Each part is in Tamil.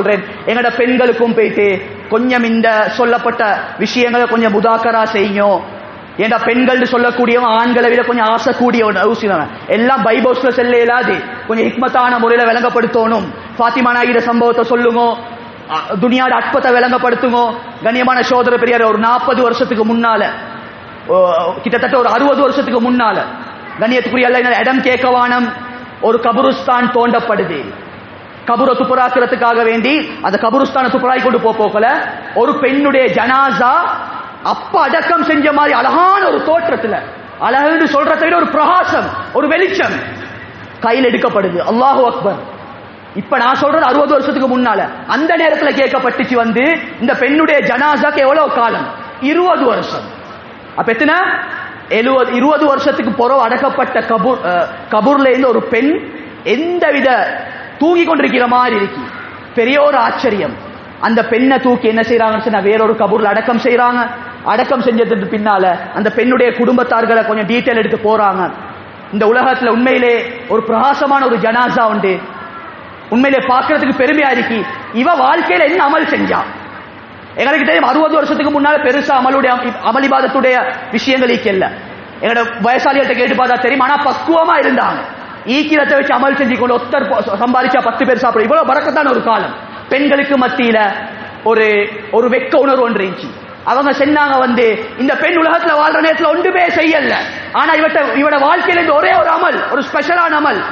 சொல்றேன். எங்கட பெண்களுக்கும் போயிட்டு கொஞ்சம் இந்த சொல்லப்பட்ட விஷயங்களை கொஞ்சம் முதாக்கரா செய்யும் ஏண்டா பெண்கள் சொல்லக்கூடியவன் ஆண்களை விட கொஞ்சம் ஆசை கூடிய எல்லாம் பைபோஸ்ல செல்ல இயலாது கொஞ்சம் ஹிக்மத்தான முறையில விளங்கப்படுத்தணும். பாத்திமா நாயிட சம்பவத்தை சொல்லுங்க. துனியாட அற்பத்தை விளங்கப்படுத்துங்க. கண்ணியமான சோதர பெரியார் ஒரு நாற்பது வருஷத்துக்கு முன்னால ஓ, கிட்டத்தட்ட ஒரு அறுபது வருஷத்துக்கு முன்னால கண்ணியத்துக்குரிய இடம் கேட்கவானம் ஒரு கபருஸ்தான் தோண்டப்படுது. கபுரை துப்புராக்கிறதுக்காக வேண்டி அந்த கபுருஸ்தான துப்புராய் கொண்டு போகல. ஒரு பெண்ணுடைய ஜனாசா அப்ப அடக்கம் செஞ்ச மாதிரி அழகான ஒரு தோற்றத்துல அழகுன்னு சொல்றத விட ஒரு பிரகாசம் ஒரு வெளிச்சம் கையில் எடுக்கப்படுது. அல்லாஹு அக்பர். இப்ப நான் சொல்றது அறுபது வருஷத்துக்கு முன்னால. அந்த நேரத்துல கேட்கப்பட்டுச்சு வந்து இந்த பெண்ணுடைய ஜனாசாக்கு எவ்வளவு காலம்? இருபது வருஷம். அப்ப எத்தனை? எழுபது இருபது வருஷத்துக்கு பிறகு அடக்கப்பட்ட கபூர் கபூர்ல இருந்து ஒரு பெண் எந்தவித தூங்கி கொண்டிருக்கிற மாதிரி இருக்கு. பெரிய ஒரு ஆச்சரியம். அந்த பெண்ணை தூக்கி என்ன செய்யறாங்கன்னு சொன்னா வேறொரு கபூர்ல அடக்கம் செய்யறாங்க அடக்கம் செஞ்சதுக்கு பின்னால அந்த பெண்ணுடைய குடும்பத்தார்களை கொஞ்சம் டீட்டெயில் எடுத்து போறாங்க. இந்த உலகத்துல உண்மையிலே ஒரு பிரகாசமான ஒரு ஜனாசா உண்டு. உண்மையிலே பார்க்கறதுக்கு பெருமையா இருக்கு. இவ வாழ்க்கையில என்ன அமல் செஞ்சா? எங்களுக்கு தெரியும் அறுபது வருஷத்துக்கு முன்னால பெருசா அமலுடைய அமளிபாதத்துடைய விஷயங்கள் இல்லை எங்களோட வயசாளிகள்கிட்ட கேட்டு பார்த்தா தெரியும். ஆனா பக்குவமா இருந்தாங்க. ஈக்கிரத்தை வச்சு அமல் செஞ்சு கொண்டு ஒத்தர் சம்பாதிச்சா பத்து பேர் சாப்பிடும் இவ்வளவு பறக்கத்தான ஒரு காலம். பெண்களுக்கு மத்தியில ஒரு ஒரு வெக்க உணர்வு ஒன்று இருந்துச்சு. அவங்க சொன்னாங்க வந்து இந்த பெண் உலகத்துல வாழ்ற நேரத்துல ஒன்றுமே செய்யல. ஆனா இவட்ட இவட வாழ்க்கையில இருந்து ஒரே ஒரு அமல் ஒரு ஸ்பெஷலான அமல்.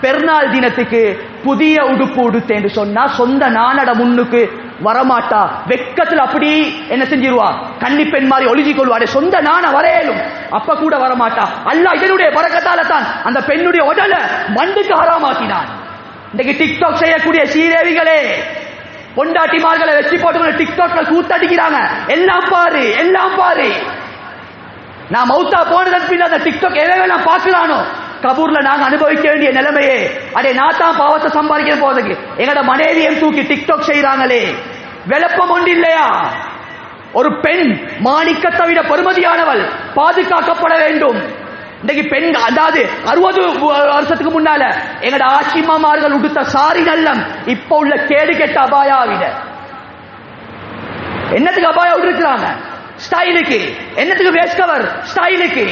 பெருநாள் தினத்துக்கு புதிய உடுப்பு உடுத்தேன்னு சொன்னா சொந்த நானட முன்னுக்கு வரமாட்டா. வெக்கத்துல அப்படி என்ன செஞ்சிருவா? கன்னி பெண் மாதிரி ஒளிஞ்சி கொள்வாடே சொந்த நான வரையலும். அப்ப கூட வரமாட்டா. அல்ல இதனுடைய பறக்கத்தால தான் அந்த பெண்ணுடைய உடலை மண்டுக்கு ஹராமாக்கினான். இன்னைக்கு டிக்டாக் செய்யக்கூடிய சீரேவிகளே பொண்டாட்டிமார்களை வச்சு போட்டு டிக்டாக்ல கூத்தடிக்கிறாங்க. எல்லாம் பாரு எல்லாம் பாரு. நான் மௌத்தா போனதன் பின்ன அந்த டிக்டாக் வேணா பார்க்கலானோ கபூர்ல நாங்க அனுபவிக்க வேண்டிய நிலைமையே. அடே நான் தான் பாவத்தை சம்பாதிக்க போறதுக்கு. எங்கட மனைவியும் தூக்கி டிக்டாக் செய்யறாங்களே விளப்பம் ஒன்று இல்லையா? ஒரு பெண் மாணிக்கத்தை விட பெருமதியானவள் பாதுகாக்கப்பட வேண்டும். இன்னைக்கு பெண் அதாவது அறுபது வருஷத்துக்கு முன்னால எங்கட ஆட்சிமாமார்கள் உடுத்த சாரி நல்லம் இப்ப உள்ள கேடு கெட்ட அபாயா விட. என்னத்துக்கு அபாயா விட்டுருக்கிறாங்க? ஸ்டைலுக்கு. என்னத்துக்கு வேஸ்ட் கவர் ஸ்டைலுக்கு.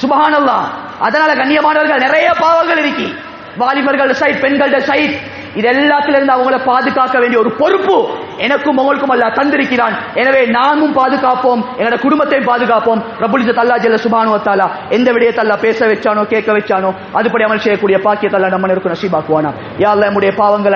சுபஹானல்லா அதனால கண்ணியமானவர்கள் நிறைய பாவங்கள் இருக்கு. வாலிபர்கள் சைட் பெண்களோட சைட் இது எல்லாத்துல இருந்து அவங்கள பாதுகாக்க வேண்டிய ஒரு பொறுப்பு எனக்கும் உங்களுக்கும் அல்ல தந்திருக்கிறான். எனவே நாமும் பாதுகாப்போம். எங்களோட குடும்பத்தையும் பாதுகாப்போம். ரபுலிசத் தல்லா ஜெல்ல சுபானுவத்தாலா எந்த விடயத்தை அல்லாஹ் பேச வச்சானோ கேட்க வச்சானோ அதுபடி அமல் செய்யக்கூடிய பாக்கியத்தை நம்ம இருக்கும் நசீபாக்குவானா. யா நம்முடைய பாவங்களை